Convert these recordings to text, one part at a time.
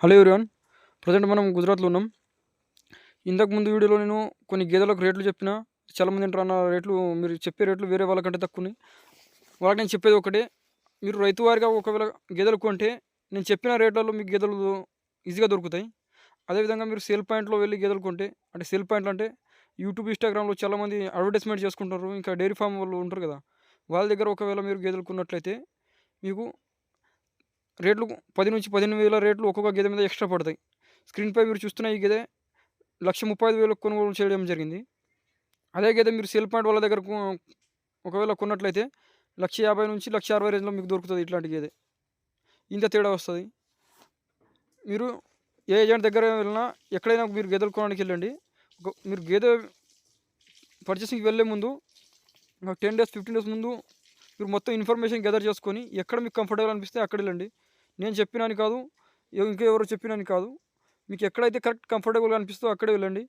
Hello everyone. Present మనం గుజరాత్లో ఉన్నాం. ఇంతకు ముందు వీడియోలో నేను కొన్ని గేదెలకు రేట్లు చెప్పిన చాలామంది అంటారు అన్న రేట్లు మీరు చెప్పే రేట్లు వేరే వాళ్ళకంటే తక్కువ ఉన్నాయి వాళ్ళకి నేను చెప్పేది ఒకటే మీరు రైతు వారిగా ఒకవేళ గేదెలు కొంటే నేను చెప్పిన రేట్లలో మీకు గేదెలు ఈజీగా దొరుకుతాయి. అదేవిధంగా మీరు సేల్ పాయింట్లో వెళ్ళి గేదెలు కొంటే అంటే సేల్ పాయింట్లు అంటే యూట్యూబ్ ఇన్స్టాగ్రామ్లో చాలామంది అడ్వర్టైజ్మెంట్ చేసుకుంటారు. ఇంకా డైరీ ఫామ్ వాళ్ళు ఉంటారు కదా వాళ్ళ దగ్గర ఒకవేళ మీరు గేదెలు కొన్నట్లయితే మీకు రేట్లు పది నుంచి పదిహేను వేల రేట్లు ఒక్కొక్క గేదె మీద ఎక్స్ట్రా పడతాయి. స్క్రీన్పై మీరు చూస్తున్న ఈ గేదె లక్ష ముప్పై ఐదు వేలకు కొనుగోలు చేయడం జరిగింది. అదే గేదె మీరు సేల్ పాయింట్ వాళ్ళ దగ్గర ఒకవేళ కొన్నట్లయితే లక్ష యాభై నుంచి లక్ష అరవై రేంజ్లో మీకు దొరుకుతుంది ఇట్లాంటి గేదె. ఇంత తేడా వస్తుంది. మీరు ఏ ఏజెంట్ దగ్గర వెళ్ళినా ఎక్కడైనా మీరు గేదెలు కొనడానికి వెళ్ళండి. మీరు గేదె పర్చేసింగ్కి వెళ్ళే ముందు ఒక టెన్ డేస్ ఫిఫ్టీన్ డేస్ ముందు మీరు మొత్తం ఇన్ఫర్మేషన్ గెదర్ చేసుకొని ఎక్కడ మీకు కంఫర్టబుల్ అనిపిస్తే అక్కడ వెళ్ళండి. నేను చెప్పినాను కాదు ఎవ- ఇంకా ఎవరో చెప్పినాని కాదు. మీకు ఎక్కడైతే కరెక్ట్ కంఫర్టబుల్గా అనిపిస్తో అక్కడే వెళ్ళండి.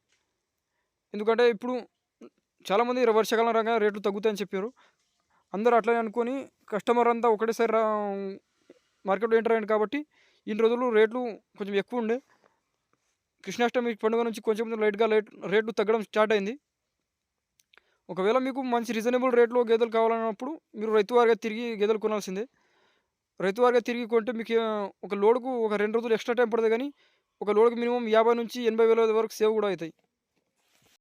ఎందుకంటే ఇప్పుడు చాలామంది వర్షాకాలం రాగా రేట్లు తగ్గుతాయని చెప్పారు. అందరూ అట్లనే అనుకొని కస్టమర్ అంతా ఒకటేసారి మార్కెట్లో ఎంటర్ అయ్యండి కాబట్టి ఇన్ని రోజులు రేట్లు కొంచెం ఎక్కువ ఉండే. కృష్ణాష్టమి పండుగ నుంచి కొంచెం లైట్గా లైట్ రేట్లు తగ్గడం స్టార్ట్ అయింది. ఒకవేళ మీకు మంచి రీజనబుల్ రేట్లో గేదెలు కావాలన్నప్పుడు మీరు రైతు వారిగా తిరిగి గేదెలు కొనాల్సిందే. రైతు వారిగా తిరిగి కొంటే మీకు ఒక లోడుకు ఒక రెండు రోజులు ఎక్స్ట్రా టైం పడుతుంది కానీ ఒక లోడుకు మినిమం యాభై నుంచి ఎనభై వేల వరకు సేవ్ కూడా అవుతాయి.